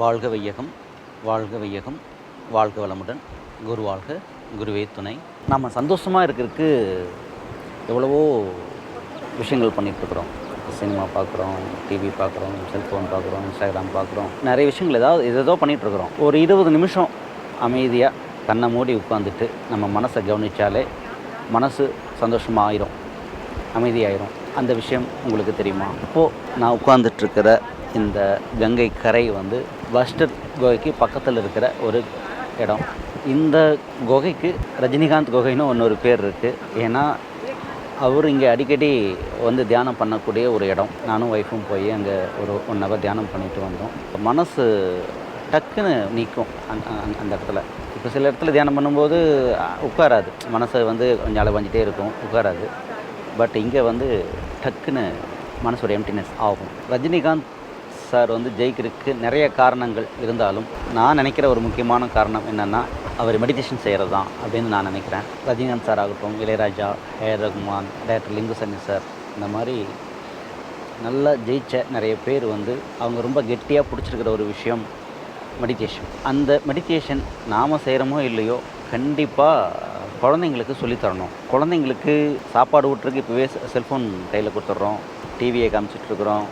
வாழ்க வையகம் வாழ்க வையகம் வாழ்க வளமுடன் குரு வாழ்க குருவே துணை. நம்ம சந்தோஷமாக இருக்கிறதுக்கு எவ்வளவோ விஷயங்கள் பண்ணிகிட்ருக்குறோம் சினிமா பார்க்குறோம் டிவி பார்க்குறோம் செல்ஃபோன் பார்க்குறோம் இன்ஸ்டாகிராம் பார்க்குறோம். நிறைய விஷயங்கள் ஏதாவது ஏதோ பண்ணிகிட்ருக்குறோம் ஒரு இருபது நிமிஷம் அமைதியாக கண்ணை மூடி உட்காந்துட்டு நம்ம மனசை கவனித்தாலே மனசு சந்தோஷமாக ஆயிரும் அமைதியாயிரும். அந்த விஷயம் உங்களுக்கு தெரியுமா? இப்போது நான் உட்கார்ந்துட்டுருக்கிற இந்த கங்கை கரை வந்து வஸ்டர் குகைக்கு பக்கத்தில் இருக்கிற ஒரு இடம். இந்த குகைக்கு ரஜினிகாந்த் குகைன்னு இன்னொரு பேர் இருக்குது ஏன்னா அவர் இங்கே அடிக்கடி வந்து தியானம் பண்ணக்கூடிய ஒரு இடம். நானும் ஒய்ஃபும் போய் அங்கே ஒரு ஒன் ஹவர் தியானம் பண்ணிட்டு வந்தோம். மனசு டக்குன்னு நிற்கும் அந்த அந்த- அந்த இடத்துல. இப்போ சில இடத்துல தியானம் பண்ணும்போது உட்காராது. மனசை வந்து கொஞ்சம் அலைவாஞ்சிட்டே இருக்கும். உட்காராது. பட் இங்கே வந்து டக்குன்னு மனசோட எம்டினஸ் ஆகும். ரஜினிகாந்த் சார் வந்து ஜெயிக்கிறதுக்கு நிறைய காரணங்கள் இருந்தாலும் நான் நினைக்கிற ஒரு முக்கியமான காரணம் என்னென்னா அவர் மெடிடேஷன் செய்கிறது தான் அப்படின்னு நான் நினைக்கிறேன். ரஜினிகாந்த் சார் ஆகட்டும் Ilaiyaraaja AR Rahman director Lingusamy sir இந்த மாதிரி நல்லா ஜெயித்த நிறைய பேர் வந்து அவங்க ரொம்ப கெட்டியாக பிடிச்சிருக்கிற ஒரு விஷயம் மெடிடேஷன் அந்த மெடிடேஷன் நாம் செய்கிறோமோ இல்லையோ கண்டிப்பாக குழந்தைங்களுக்கு சொல்லித் தரணும். குழந்தைங்களுக்கு சாப்பாடு ஊட்டுறதுக்கு இப்போவே செல்ஃபோன் கையில் கொடுத்துட்றோம். டிவியை காமிச்சிட்ருக்குறோம்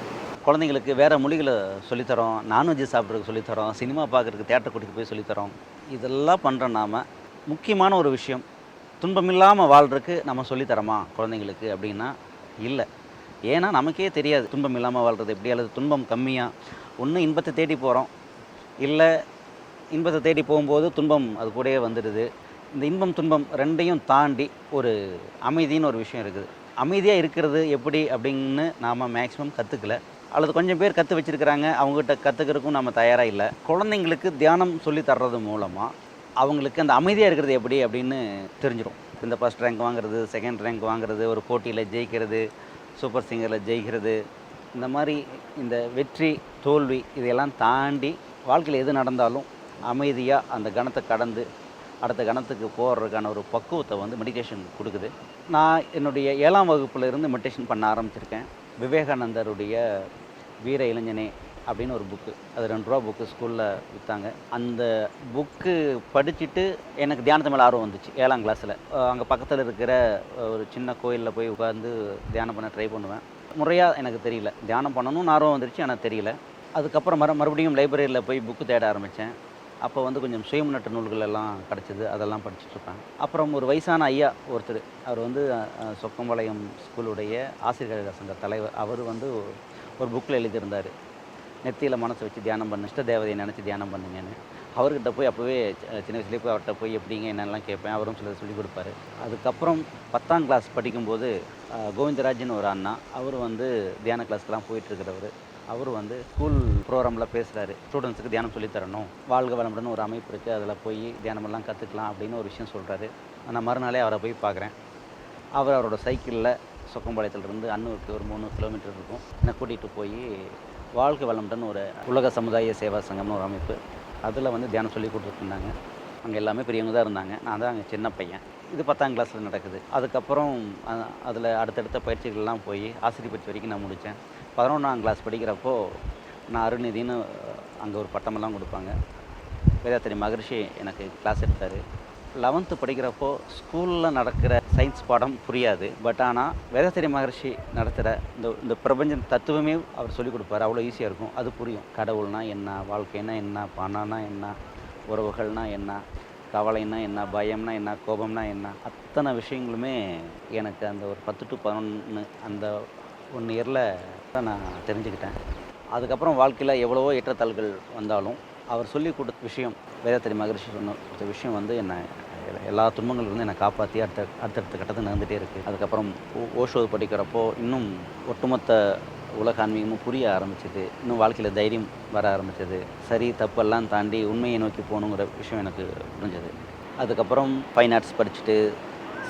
குழந்தைங்களுக்கு வேறு மொழிகளை சொல்லித்தரோம் நான்வெஜ் சாப்பிட்றதுக்கு சொல்லித்தரோம் சினிமா பார்க்குறதுக்கு தேட்டர் கூட்டிகிட்டு போய் சொல்லித்தரோம். இதெல்லாம் பண்ணுற நாம் முக்கியமான ஒரு விஷயம். துன்பமில்லாமல் வாழ்கிறதுக்கு நம்ம சொல்லித்தரமா குழந்தைங்களுக்கு அப்படின்னா இல்லை. ஏன்னா நமக்கே தெரியாது துன்பம் இல்லாமல் வாழ்கிறது எப்படி அல்லது துன்பம் கம்மியாக ஒன்று இன்பத்தை தேடி போகிறோம் இல்லை இன்பத்தை தேடி போகும்போது துன்பம் அது கூடயே வந்துடுது. இந்த இன்பம் துன்பம் ரெண்டையும் தாண்டி ஒரு அமைதின்னு ஒரு விஷயம் இருக்குது. அமைதியாக இருக்கிறது எப்படி அப்படின்னு நாம் மேக்ஸிமம் கற்றுக்கல அல்லது கொஞ்சம் பேர் கற்று வச்சுருக்கிறாங்க அவங்ககிட்ட கற்றுக்கிறதுக்கும் நம்ம தயாராக இல்லை. குழந்தைங்களுக்கு தியானம் சொல்லி தர்றது மூலமாக அவங்களுக்கு அந்த அமைதியாக இருக்கிறது எப்படி அப்படின்னு தெரிஞ்சிடும் இந்த ஃபஸ்ட் ரேங்க் வாங்குறது செகண்ட் ரேங்க் வாங்குறது ஒரு போட்டியில் ஜெயிக்கிறது சூப்பர் சிங்கரில் ஜெயிக்கிறது இந்த மாதிரி இந்த வெற்றி தோல்வி இதையெல்லாம் தாண்டி வாழ்க்கையில் எது நடந்தாலும் அமைதியாக அந்த கணத்தை கடந்து அடுத்த கணத்துக்கு போகிறதுக்கான ஒரு பக்குவத்தை வந்து மெடிடேஷன் கொடுக்குது. நான் என்னுடைய ஏழாம் வகுப்பில் இருந்து மெடிடேஷன் பண்ண ஆரம்பிச்சிருக்கேன். விவேகானந்தருடைய வீர இளைஞனே அப்படின்னு ஒரு புக்கு அது ரெண்டு ரூபா புக்கு ஸ்கூலில் விற்றாங்க அந்த புக்கு படிச்சுட்டு எனக்கு தியானத்து மேலே ஆர்வம் வந்துச்சு ஏழாம் கிளாஸில் அங்கே பக்கத்தில் இருக்கிற ஒரு சின்ன கோயிலில் போய் உட்காந்து தியானம் பண்ண ட்ரை பண்ணுவேன். முறையாக எனக்கு தெரியல. தியானம் பண்ணணும்னு ஆர்வம் வந்துருச்சு எனக்கு தெரியல. அதுக்கப்புறம் மறு மறுபடியும் லைப்ரரியில் போய் புக்கு தேட ஆரம்பித்தேன் அப்போ வந்து கொஞ்சம் சுயமுன்னற்ற நூல்கள் எல்லாம் கிடச்சிது அதெல்லாம் படிச்சுட்ருப்பேன் அப்புறம் ஒரு வயசான ஐயா ஒருத்தர் அவர் வந்து சொக்கம்பாளையம் ஸ்கூலுடைய ஆசிரியர் சங்க தலைவர். அவர் வந்து ஒரு புக்கில் எழுதியிருந்தார். நெத்தியில் மனசை வச்சு தியானம் பண்ண இஷ்ட தேவதையை நினச்சி தியானம் பண்ணுங்கன்னு. அவர்கிட்ட போய் அப்போவே சி- சின்ன வயசுலேயே போய் அவர்கிட்ட போய் எப்படிங்க என்னெல்லாம் கேட்பேன் அவரும் சிலது சொல்லிக் கொடுப்பாரு. அதுக்கப்புறம் பத்தாம் கிளாஸ் படிக்கும்போது கோவிந்தராஜன் கோவிந்தராஜ்னு ஒரு அண்ணா அவர் வந்து தியான கிளாஸ்க்கெலாம் போயிட்டுருக்கிறவர். அவர் வந்து ஸ்கூல் ப்ரோக்ராமில் பேசுகிறாரு ஸ்டூடெண்ட்ஸுக்கு தியானம் சொல்லித் தரணும். வாழ்க வளமுடன் ஒரு அமைப்பு இருக்குது அதில் போய் தியானமெல்லாம் கற்றுக்கலாம் அப்படின்னு ஒரு விஷயம் சொல்கிறாரு நான் மறுநாளே அவரை போய் பார்க்குறேன். அவர் அவரோட சைக்கிளில் சொக்கம்பாளையத்துலேருந்து அன்னூருக்கு ஒரு மூணு கிலோமீட்டர் இருக்கும். என்னை கூட்டிகிட்டு போய் வாழ்க்கை வளமுடன் ஒரு உலக சமுதாய சேவா சங்கம்னு ஒரு அமைப்பு அதில் வந்து தியானம் சொல்லி கொடுத்துருந்தாங்க அங்கே எல்லாமே பெரியவங்க தான் இருந்தாங்க. நான் தான் அங்கே சின்ன பையன். இது பத்தாம் கிளாஸில் நடக்குது. அதுக்கப்புறம் அதில் அடுத்தடுத்த பயிற்சிகள்லாம் போய் ஆசிரியர் பயிற்சி வரைக்கும் நான் முடித்தேன் பதினொன்றாம் கிளாஸ் படிக்கிறப்போ நான் அருள்நிதின்னு அங்கே ஒரு பட்டமெல்லாம் கொடுப்பாங்க. வேதாத்திரி மகரிஷி எனக்கு கிளாஸ் எடுத்தார். லெவன்த்து படிக்கிறப்போ ஸ்கூலில் நடக்கிற சயின்ஸ் பாடம் புரியாது. பட் ஆனால் வேதாத்திரி மகர்ஷி நடத்துகிற இந்த இந்த பிரபஞ்ச தத்துவமே அவர் சொல்லிக் கொடுப்பாரு. அவ்வளோ ஈஸியாக இருக்கும். அது புரியும். கடவுள்னா என்ன வாழ்க்கைனா என்ன பணம்னா என்ன உறவுகள்னா என்ன கவலைன்னா என்ன பயம்னா என்ன கோபம்னா என்ன அத்தனை விஷயங்களுமே எனக்கு அந்த ஒரு பத்து டு பதினொன்று அந்த ஒன் இயரில் தான் நான் தெரிஞ்சுக்கிட்டேன். அதுக்கப்புறம் வாழ்க்கையில் எவ்வளவோ ஏற்றத்தாள்கள் வந்தாலும் அவர் சொல்லி கொடுத்த விஷயம் வேதாத்திரி மகரிஷி சொன்ன கொடுத்த விஷயம் வந்து என்னை எல்லா துன்பங்கள்லேருந்து என்னை காப்பாற்றி அடுத்த அடுத்தடுத்த கட்டத்தில் நடந்துகிட்டே இருக்குது அதுக்கப்புறம் ஓ- படிக்கிறப்போ இன்னும் ஒட்டுமொத்த உலக ஆன்மீகமும் புரிய ஆரம்பிச்சது. இன்னும் வாழ்க்கையில் தைரியம் வர ஆரம்பிச்சது. சரி தப்பெல்லாம் தாண்டி உண்மையை நோக்கி போகணுங்கிற விஷயம் எனக்கு புரிஞ்சது. அதுக்கப்புறம் ஃபைன் ஆர்ட்ஸ் படிச்சுட்டு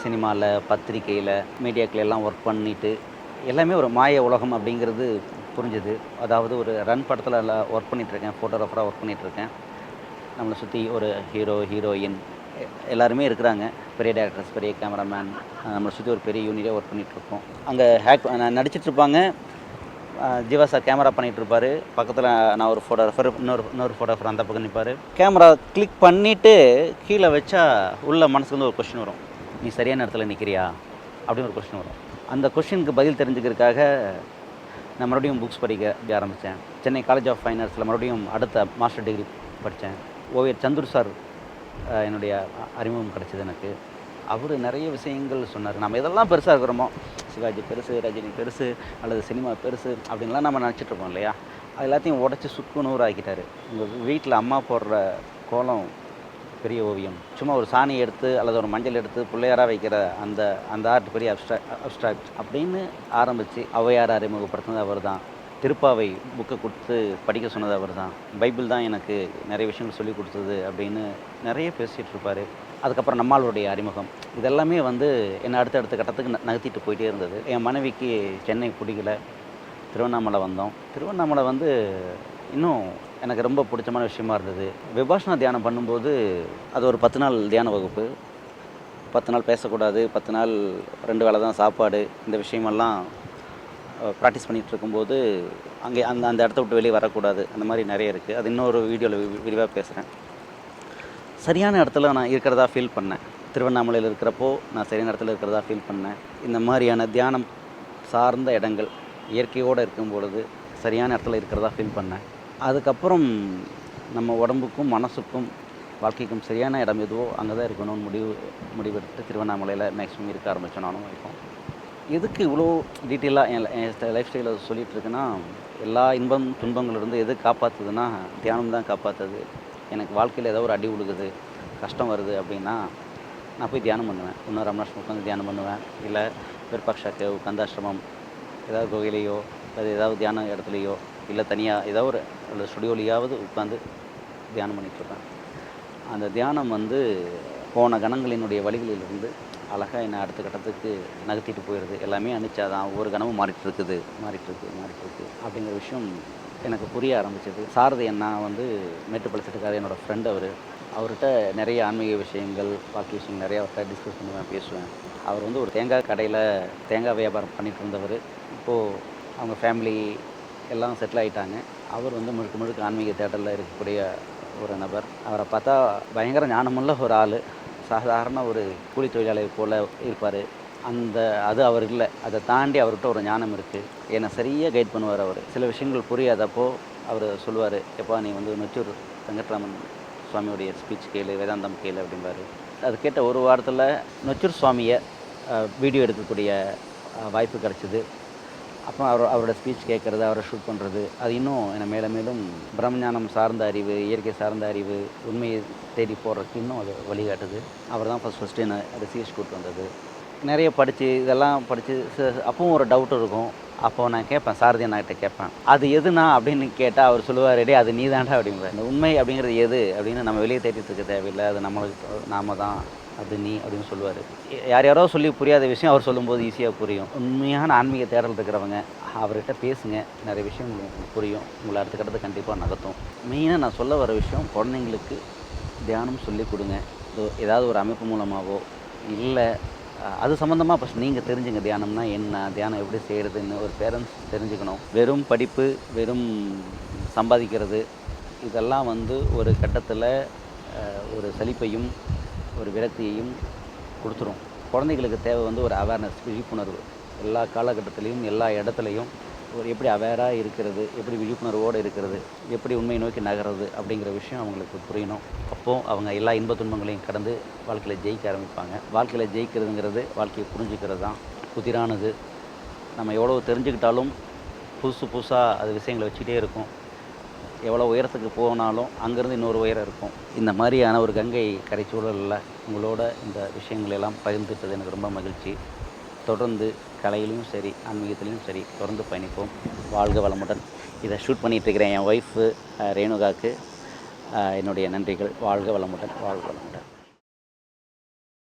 சினிமாவில் பத்திரிக்கையில் மீடியாக்கள் எல்லாம் ஒர்க் பண்ணிட்டு எல்லாமே ஒரு மாய உலகம் அப்படிங்கிறது புரிஞ்சுது. அதாவது ஒரு ரன் படத்தில் எல்லாம் ஒர்க் பண்ணிகிட்ருக்கேன் ஃபோட்டோகிராஃபராக ஒர்க் பண்ணிகிட்ருக்கேன் நம்மளை சுற்றி ஒரு ஹீரோ ஹீரோயின் எல்லாருமே இருக்கிறாங்க. பெரிய டேரக்டர்ஸ் பெரிய கேமராமேன் நம்மளை சுற்றி ஒரு பெரிய யூனிட்டாக ஒர்க் பண்ணிகிட்ருக்கோம் அங்கே ஹேக் நடிச்சிட்ருப்பாங்க. ஜீவா சார் கேமரா பண்ணிகிட்ருப்பார் பக்கத்தில் நான் ஒரு ஃபோட்டோகிராஃபர் இன்னொரு இன்னொரு ஃபோட்டோகிராஃபர் அந்த பக்கம் நிற்பார் கேமரா கிளிக் பண்ணிவிட்டு கீழே வச்சா உள்ள மனசுக்கு வந்து ஒரு கொஷின் வரும். நீ சரியான இடத்துல நிற்கிறியா அப்படின்னு ஒரு கொஷின் வரும். அந்த கொஷினுக்கு பதில் தெரிஞ்சுக்கிறதுக்காக நான் மறுபடியும் புக்ஸ் படிக்க ஆரம்பித்தேன் சென்னை காலேஜ் ஆஃப் ஃபைன் ஆர்ட்ஸில் மறுபடியும் அடுத்த மாஸ்டர் டிகிரி படித்தேன் ஓவியர் சந்துர் சார் என்னுடைய அறிமுகம் கிடச்சிது எனக்கு. அவர் நிறைய விஷயங்கள் சொன்னார். நம்ம இதெல்லாம் பெருசாக இருக்கிறோமோ? சிவாஜி பெருசு ரஜினி பெருசு அல்லது சினிமா பெருசு அப்படின்லாம் நம்ம நினச்சிட்ருக்கோம் இல்லையா? அது எல்லாத்தையும் உடச்சி சுக்கு நூறு உங்கள் வீட்டில் அம்மா போடுற கோலம் பெரிய ஓவியம். சும்மா ஒரு சாணி எடுத்து அல்லது ஒரு மஞ்சள் எடுத்து பிள்ளையாராக வைக்கிற அந்த அந்த ஆர்ட் பெரிய அப்ஸ்ட்ராக்ட் அப்ஸ்ட்ராக்ட் அப்படின்னு ஆரம்பித்து ஔவையார் அறிமுகப்படுத்தினது அவர் தான் திருப்பாவை புக்கை கொடுத்து படிக்க சொன்னது அவர் தான் பைபிள் தான் எனக்கு நிறைய விஷயங்கள் சொல்லி கொடுத்தது அப்படின்னு நிறைய பேசிகிட்டு இருப்பார். அதுக்கப்புறம் நம்மளுடைய அறிமுகம். இதெல்லாமே வந்து என்னை அடுத்த அடுத்த கட்டத்துக்கு ந- நகர்த்திட்டு போயிட்டே இருந்தது. என் மனைவிக்கு சென்னை பிடிக்கல. திருவண்ணாமலை வந்தோம். திருவண்ணாமலை வந்து இன்னும் எனக்கு ரொம்ப பிடிச்சமான விஷயமா இருந்தது. விபாஷனா தியானம் பண்ணும்போது அது ஒரு பத்து நாள் தியான வகுப்பு. பத்து நாள் பேசக்கூடாது. பத்து நாள் ரெண்டு வேளை தான் சாப்பாடு. இந்த விஷயமெல்லாம் ப்ராக்டிஸ் பண்ணிகிட்டு இருக்கும்போது அங்கே அந்த அந்த இடத்த விட்டு வெளியே வரக்கூடாது. அந்த மாதிரி நிறைய இருக்குது அது இன்னொரு வீடியோவில் விரிவாக பேசுகிறேன் சரியான இடத்துல நான் இருக்கிறதா ஃபீல் பண்ணேன். திருவண்ணாமலையில் இருக்கிறப்போ நான் சரியான இடத்துல இருக்கிறதா ஃபீல் பண்ணேன். இந்த மாதிரியான தியானம் சார்ந்த இடங்கள் இயற்கையோடு இருக்கும் பொழுது சரியான இடத்துல இருக்கிறதா ஃபீல் பண்ணேன். அதுக்கப்புறம் நம்ம உடம்புக்கும் மனசுக்கும் வாழ்க்கைக்கும் சரியான இடம் எதுவோ அங்கே தான் இருக்கணும்னு முடிவு முடிவெடுத்து திருவண்ணாமலையில் மேக்ஸிமம் இருக்க ஆரம்பித்தோம் நானும் வைப்போம். எதுக்கு இவ்வளோ டீட்டெயிலாக என் என் லைஃப் ஸ்டைலை சொல்லிகிட்டு இருக்குன்னா எல்லா இன்பம் துன்பங்களிலிருந்து எது காப்பாற்றுதுன்னா தியானம் தான் காப்பாற்றுது எனக்கு வாழ்க்கையில் ஏதோ ஒரு அடி விழுகுது கஷ்டம் வருது அப்படின்னா நான் போய் தியானம் பண்ணுவேன். இன்னும் ரமணாஷ்டம் உட்காந்து தியானம் பண்ணுவேன். இல்லை விருப்பாக்ஷா கந்தாசிரமம் ஏதாவது கோயிலையோ அது ஏதாவது தியான இடத்துலையோ இல்லை தனியாக ஏதோ ஒரு அல்லது ஸ்டுடியோலையாவது உட்காந்து தியானம் பண்ணிகிட்ருப்பேன் அந்த தியானம் வந்து போன கணங்களினுடைய வழிகளிலிருந்து அழகாக என்னை அடுத்த கட்டத்துக்கு நகர்த்திட்டு போயிடுது எல்லாமே அனுப்பிச்சாதான் ஒவ்வொரு கனமும் மாறிட்டு இருக்குது மாறிட்டு இருக்கு மாறிட்டு இருக்கு அப்படிங்கிற விஷயம் எனக்கு புரிய ஆரம்பிச்சது. சாரதி அண்ணா வந்து மேட்டுப்பாளையத்துக்கார என்னோடய ஃப்ரெண்ட் அவர். அவர்கிட்ட நிறைய ஆன்மீக விஷயங்கள் பாக்கி விஷயங்கள் நிறைய அவர்கிட்ட டிஸ்கஸ் பண்ணுவேன் பேசுவேன். அவர் வந்து ஒரு தேங்காய் கடையில் தேங்காய் வியாபாரம் பண்ணிட்டு இருந்தவர். இப்போது அவங்க ஃபேமிலி எல்லாம் செட்டில் ஆகிட்டாங்க அவர் வந்து முழுக்க முழுக்க ஆன்மீக தேட்டரில் இருக்கக்கூடிய ஒரு நபர். அவரை பார்த்தா பயங்கர ஞானமுள்ள ஒரு ஆள். சாதாரண ஒரு கூலி தொழிலாளி போல் இருப்பார். அந்த அது அவர் இல்லை. அதை தாண்டி அவர்கிட்ட ஒரு ஞானம் இருக்குது என்னை சரியாக கைட் பண்ணுவார் அவர். சில விஷயங்கள் புரியாதப்போ அவர் சொல்லுவார் எப்பா நீ வந்து நொச்சூர் வெங்கட்ராமன் சுவாமியுடைய ஸ்பீச் கேளு வேதாந்தம் கேளு அப்படிம்பார். அது கேட்ட ஒரு வாரத்தில் நொச்சூர் சுவாமியை வீடியோ எடுக்கக்கூடிய வாய்ப்பு கிடச்சிது. அப்புறம் அவர் அவரோட ஸ்பீச் கேட்குறது அவரை ஷூட் பண்ணுறது அது இன்னும் என்னை மேலே மேலும் பிரம்மஞானம் சார்ந்த அறிவு இயற்கை சார்ந்த அறிவு உண்மையை தேடி போகிறதுக்கு இன்னும் அது வழிகாட்டுது. அவர் தான் ஃபஸ்ட் ஃபஸ்ட்டு என்னை அது கூட்டு வந்தது. நிறைய படித்து இதெல்லாம் படித்து அப்பவும் ஒரு டவுட் இருக்கும். அப்போ நான் கேட்பேன் சாரதி அண்ணாகிட்ட கேட்பேன் அது எதுனா அப்படின்னு கேட்டால் அவர் சொல்லுவார் ரெடி அது நீ தாண்டா இந்த உண்மை அப்படிங்கிறது எது? அப்படின்னு நம்ம வெளியே தேடிட்டு இருக்க தேவையில்லை அது நம்மளுக்கு நாம தான். அது நீ அப்படின்னு சொல்லுவார். யார் யாரோ சொல்லி புரியாத விஷயம் அவர் சொல்லும்போது ஈஸியாக புரியும். உண்மையான ஆன்மீக தேடல் இருக்கிறவங்க அவர்கிட்ட பேசுங்க. நிறைய விஷயம் உங்களுக்கு புரியும். உங்களை அடுத்த கட்டத்தை கண்டிப்பாக நகர்த்தும். மெயினாக நான் சொல்ல வர விஷயம் குழந்தைங்களுக்கு தியானம் சொல்லி கொடுங்க. ஏதாவது ஒரு அமைப்பு மூலமாகவோ இல்லை அது சம்மந்தமாக ஃபஸ்ட் நீங்கள் தெரிஞ்சுங்க. தியானம்னா என்ன தியானம் எப்படி செய்கிறதுன்னு ஒரு பேரண்ட்ஸ் தெரிஞ்சுக்கணும். வெறும் படிப்பு வெறும் சம்பாதிக்கிறது இதெல்லாம் வந்து ஒரு கட்டத்தில் ஒரு சலிப்பையும் ஒரு விரக்தியையும் கொடுத்துரும். குழந்தைகளுக்கு தேவை வந்து ஒரு அவேர்னஸ் விழிப்புணர்வு. எல்லா காலகட்டத்திலையும் எல்லா இடத்துலையும் ஒரு எப்படி அவேராக இருக்கிறது எப்படி விழிப்புணர்வோடு இருக்கிறது எப்படி உண்மையை நோக்கி நகர்றது அப்படிங்கிற விஷயம் அவங்களுக்கு புரியணும். அப்போது அவங்க எல்லா இன்ப துன்பங்களையும் கடந்து வாழ்க்கையில் ஜெயிக்க ஆரம்பிப்பாங்க. வாழ்க்கையில் ஜெயிக்கிறதுங்கிறது வாழ்க்கையை புரிஞ்சுக்கிறது தான் புதிரானது. நம்ம எவ்வளோ தெரிஞ்சுக்கிட்டாலும் புதுசு புதுசாக அது விஷயங்களை வச்சுக்கிட்டே இருக்கும். எவ்வளோ உயரத்துக்கு போனாலும் அங்கேருந்து இன்னொரு உயரம் இருக்கும். இந்த மாதிரியான ஒரு கங்கை கரைச்சூழலில் உங்களோட இந்த விஷயங்களெல்லாம் பகிர்ந்துட்டது எனக்கு ரொம்ப மகிழ்ச்சி. தொடர்ந்து கலையிலையும் சரி ஆன்மீகத்திலையும் சரி தொடர்ந்து பயணிப்போம். வாழ்க வளமுடன். இதை ஷூட் பண்ணிகிட்ருக்கிறேன் என் ஒய்ஃபு ரேணுகாவுக்கு என்னுடைய நன்றிகள். வாழ்க வளமுடன். வாழ்க வளமுடன்.